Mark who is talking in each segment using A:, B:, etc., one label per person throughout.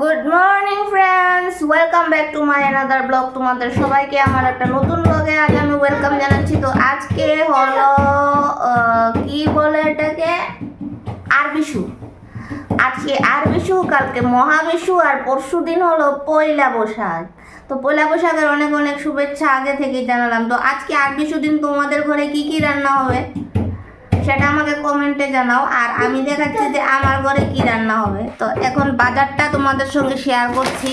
A: Good morning friends welcome back to my another blog তোমাদের সবাইকে আমার একটা নতুন ব্লগে আজ আমি ওয়েলকাম জানাচ্ছি। তো আজকে হলো কি বলে এটাকে? আরবিশু। আজকে আরবিশু, কালকে মহাবিশু আর পরশু দিন হলো পয়লা বৈশাখ। তো পয়লা বৈশাখের অনেক অনেক শুভেচ্ছা আগে থেকেই জানালাম। তো আজকে আরবিশু দিন তোমাদের ঘরে কি কি রান্না হবে? সেটা আমাকে কমেন্টে জানাও। আর আমি দেখাচ্ছি যে আমার ঘরে কি রান্না হবে। তো এখন বাজারটা তোমাদের সঙ্গে শেয়ার করছি।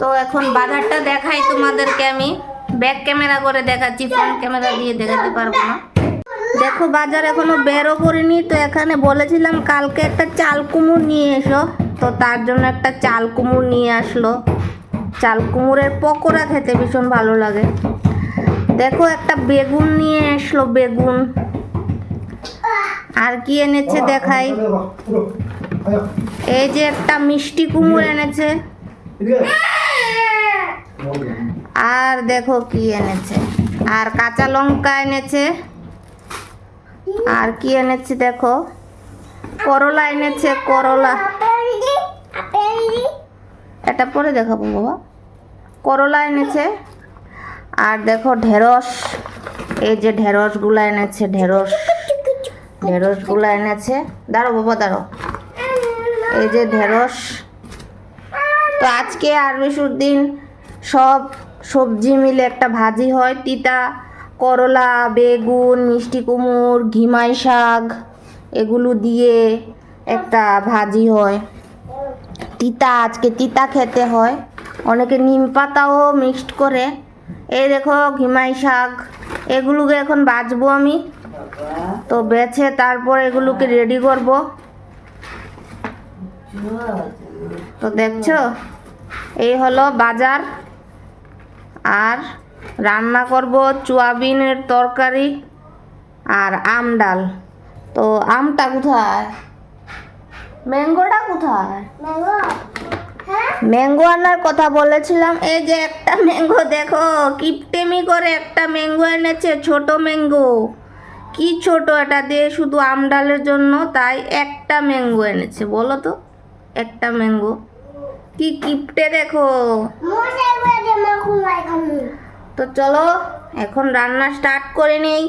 A: তো এখন বাজারটা দেখাই তোমাদেরকে আমি। ব্যাক ক্যামেরা করে দেখাচ্ছি ফ্রন্ট ক্যামেরা দিয়ে দেখাতে পারব না। দেখো, বাজার এখনও বেরো করিনি। তো এখানে বলেছিলাম কালকে একটা চাল কুমড় নিয়ে এসো। তো তার জন্য একটা চাল কুমড় নিয়ে আসলো। চাল কুমড়ের পকোড়া খেতে ভীষণ ভালো লাগে। দেখো, একটা বেগুন নিয়ে আসলো, বেগুন। আর কি এনেছে দেখাই? এই যে একটা মিষ্টি কুমড় এনেছে। আর দেখো কি এনেছে। আর কাঁচা লঙ্কা এনেছে। আর কি এনেছে দেখো? করলা এনেছে, করলা। এটা পরে দেখাবো বাবা। করলা এনেছে। আর দেখো ঢেঁড়স। এই যে ঢেঁড়সগুলো এনেছে, ঢেঁড়স। ঢেঁড়সগুলো এনেছে। দাঁড়ো বাবা দাঁড়ো এই যে ঢেঁড়স। তো আজকে আরবিশুর দিন, সব সবজি মিলে একটা ভাজি হয়। তিতা, করলা, বেগুন, মিষ্টি কুমড়, ঘিমাই শাক, এগুলো দিয়ে একটা ভাজি হয়। তিতা, আজকে তিতা খেতে হয়। অনেকে নিম পাতাও মিক্সড করে। এই দেখো, ঘিমাই শাক। এগুলোকে এখন বাজবো আমি। তো বেছে তারপর এগুলোকে রেডি করব। তো দেখছ? এই হলো বাজার। আর রান্না করব চুয়াবিনের তরকারি আর আম ডাল। তো আমটা কোথায়? ম্যাঙ্গোটা কোথায়? ম্যাঙ্গো আনার কথা বলেছিলাম। এই যে একটা ম্যাঙ্গো দেখো কিপটেমি করে একটা ম্যাঙ্গো এনেছে ছোট ম্যাঙ্গো। কি ছোট এটা দিয়ে শুধু আম ডালের জন্য? তাই একটা ম্যাঙ্গো এনেছে, বলো তো। একটা ম্যাঙ্গো। কি কিপটে দেখো। তো চলো, এখন রান্না স্টার্ট করে নেই।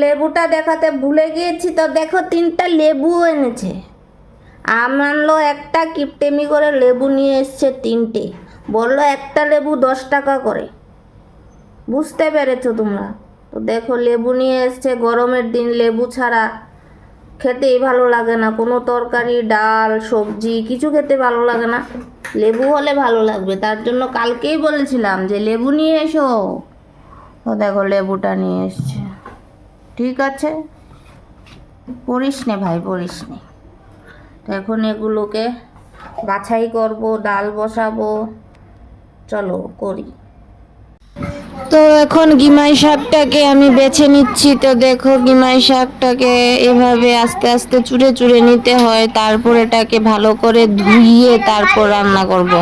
A: লেবুটা দেখাতে ভুলে গিয়েছি তো, দেখো তিনটা লেবু এনেছে। আম আনলো একটা, কিপটেমি করে লেবু নিয়ে এসছে তিনটে। বলল, একটা লেবু দশ টাকা করে। বুঝতে পেরেছ তোমরা? তো দেখো, লেবু নিয়ে এসছে। গরমের দিন লেবু ছাড়া খেতেই ভালো লাগে না। কোনো তরকারি, ডাল, সবজি কিছু খেতে ভালো লাগে না। লেবু হলে ভালো লাগবে। তার জন্য কালকেই বলেছিলাম যে, লেবু নিয়ে এসো। তো দেখো, লেবুটা নিয়ে এসছে। ঠিক আছে। পড়িস নে ভাই পড়িস নে। তো এখন এগুলোকে বাছাই করব, ডাল বসাবো চলো করি। তো এখন গিমাই শাকটাকে আমি বেছে নিচ্ছি। তো দেখো গিমাই শাকটাকে এভাবে আস্তে আস্তে চুড়ে চুড়ে নিতে হয়। তারপর এটাকে ভালো করে ধুইয়ে তারপর রান্না করব।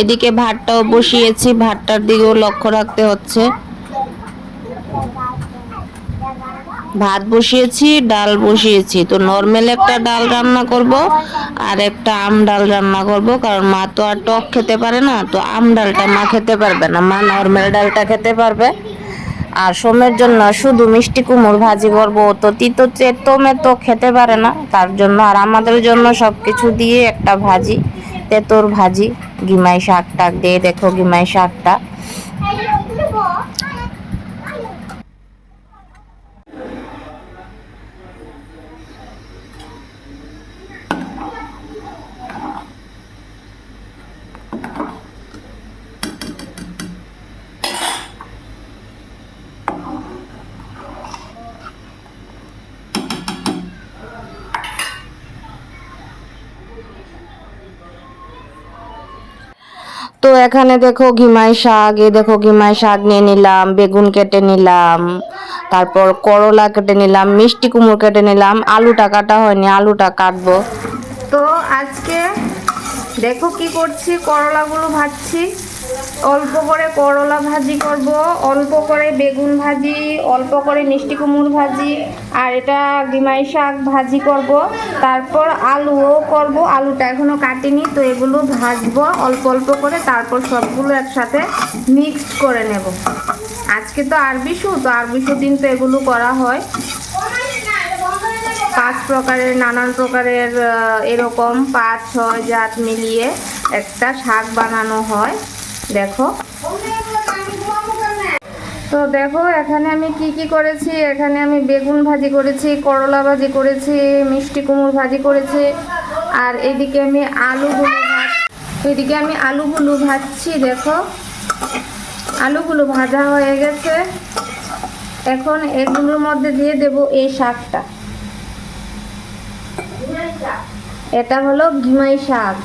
A: এদিকে ভাতটাও বসিয়েছি। ভাতটার দিকেও লক্ষ্য রাখতে হচ্ছে। ভাত বসিয়েছি, ডাল বসিয়েছি। তো নর্মাল একটা ডাল রান্না করব আর একটা আম ডাল রান্না করব, কারণ মা তো আর টক খেতে পারে না, তো আম ডালটা মা খেতে পারবে না। মা নর্মাল ডালটা খেতে পারবে। আর সোমের জন্য শুধু মিষ্টি কুমড় ভাজি করব। তো তিতো চেতো মেতো খেতে পারে না, তার জন্য আর আমাদের জন্য সব কিছু দিয়ে একটা ভাজি, তেতোর ভাজি গিমাই শাক টাক দিয়ে দেখো গিমাই শাকটা। তো এখানে দেখো ঘিমাই শাক এ দেখো ঘিমাই শাক নিয়ে নিলাম, বেগুন কেটে নিলাম, তারপর করলা কেটে নিলাম, মিষ্টি কুমড়ো কেটে নিলাম, আলুটা কাটা হয়নি, আলুটা কাটবো। তো আজকে দেখো কি করছি, করলাগুলো ভাজছি। অল্প করে করলা ভাজি করব, অল্প করে বেগুন ভাজি, অল্প করে মিষ্টি কুমড় ভাজি, আর এটা ডিমাই শাক ভাজি করব। তারপর আলুও করব, আলুটা এখনও কাটিনি, তো এগুলো ভাজবো, অল্প অল্প করে, তারপর সবগুলো একসাথে মিক্সড করে নেব। আজকে তো আরবিশু তো আরবিশু দিন তো এগুলো করা হয়। পাঁচ প্রকারের, নানান প্রকারের এরকম পাঁচ, ছয় জাত মিলিয়ে একটা শাক বানানো হয়। দেখো। তো দেখো, এখানে আমি কি কি করেছি? এখানে আমি বেগুন ভাজি করেছি, করলা ভাজি করেছি, মিষ্টি কুমড় ভাজি করেছি, আর এদিকে আমি আলুগুলো ভাজ এদিকে আমি আলুগুলো ভাজছি, দেখো। আলুগুলো ভাজা হয়ে গেছে। এখন এগুলোর মধ্যে দিয়ে দেব এই শাকটা। এটা হলো ঘিমাই শাক।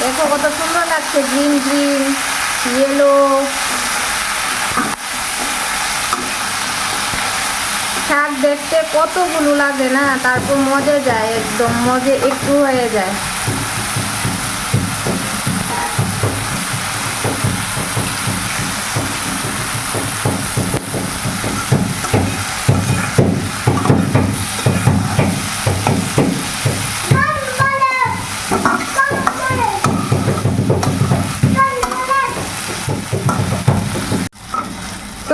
A: দেখো কত সুন্দর লাগছে গ্রিন গ্রিন ইয়েলো শাক দেখতে কতগুলো লাগে না, তারপর মজে যায়, একদম মজে একটু হয়ে যায়।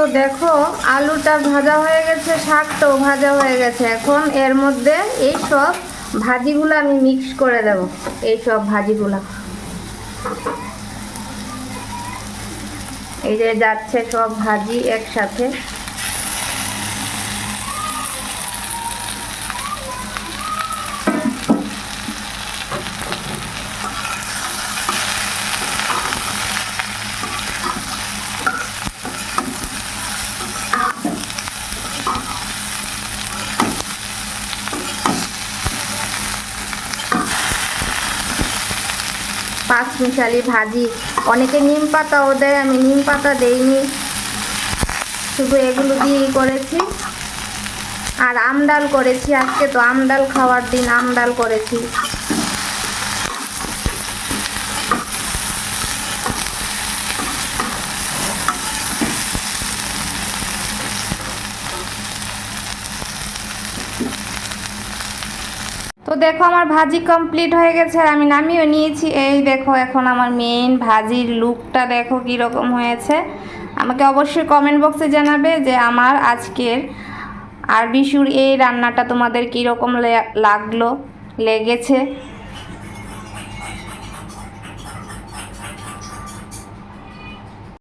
A: তো দেখো, আলুটা ভাজা হয়ে গেছে, শাকটাও ভাজা হয়ে গেছে। এখন এর মধ্যে এই সব ভাজিগুলো আমি মিক্স করে দেব। এই সব ভাজিগুলো। এই যে যাচ্ছে সব ভাজি একসাথে। পাঁচ মিশালি ভাজি। অনেকে নিম পাতাও দেয়, আমি নিম পাতা দেইনি। শুধু এগুলো দিয়েই করেছি। আর আমডাল করেছি আজকে তো, আমডাল খাওয়ার দিন আমডাল করেছি। দেখো আমার ভাজি কমপ্লিট হয়ে গেছে আর আমি নামিয়েও নিয়েছি। এই দেখো এখন আমার মেন ভাজির লুকটা দেখো কীরকম হয়েছে। আমাকে অবশ্যই কমেন্ট বক্সে জানাবে যে আমার আজকের আর বিশুর এই রান্নাটা তোমাদের কীরকম লাগল, লেগেছে।